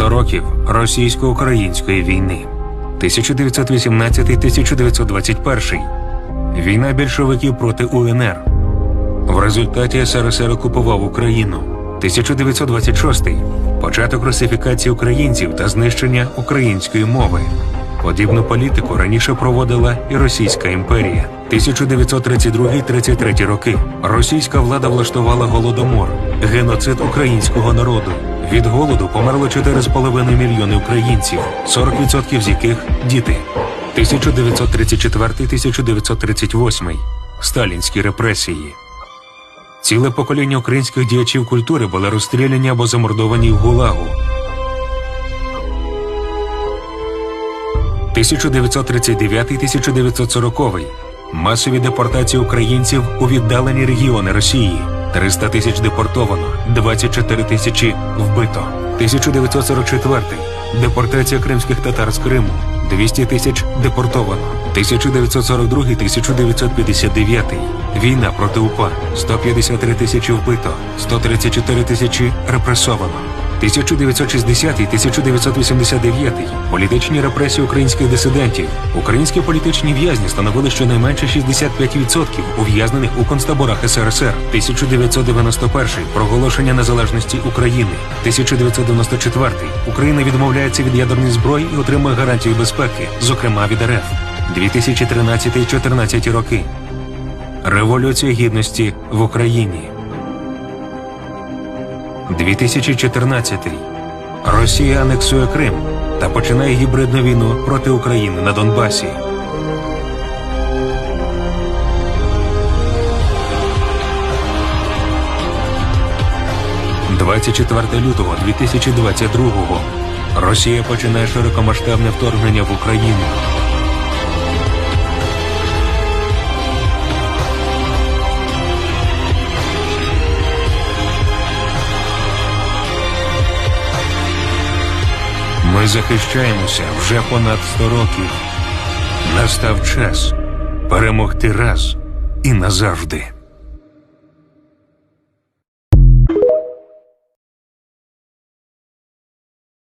100 років російсько-української війни 1918-1921 Війна більшовиків проти УНР. В результаті СРСР окупував Україну. 1926 початок русифікації українців та знищення української мови. Подібну політику раніше проводила і Російська імперія. 1932-33 роки російська влада влаштувала голодомор, геноцид українського народу. Від голоду померло 4,5 мільйони українців, 40% з яких діти. 1934-1938 сталінські репресії. Ціле покоління українських діячів культури були розстріляні або замордовані в Гулагу. 1939-1940 масові депортації українців у віддалені регіони Росії. 300 тисяч депортовано, 24 тисячі вбито. 1944 депортація кримських татар з Криму. 200 тисяч депортовано. 1942-1959 війна проти УПА. 153 тисячі вбито. 134 тисячі репресовано. 1960-1989 політичні репресії українських дисидентів. Українські політичні в'язні становили щонайменше 65% ув'язнених у концтаборах СРСР. 1991 проголошення незалежності України. 1994 Україна відмовляється від ядерної зброї і отримує гарантії безпеки, зокрема від РФ. 2013-2014 роки. Революція гідності в Україні. 2014 Росія анексує Крим та починає гібридну війну проти України на Донбасі. «24 лютого 2022-го Росія починає широкомасштабне вторгнення в Україну. Ми захищаємося вже понад 100 років. Настав час перемогти раз і назавжди.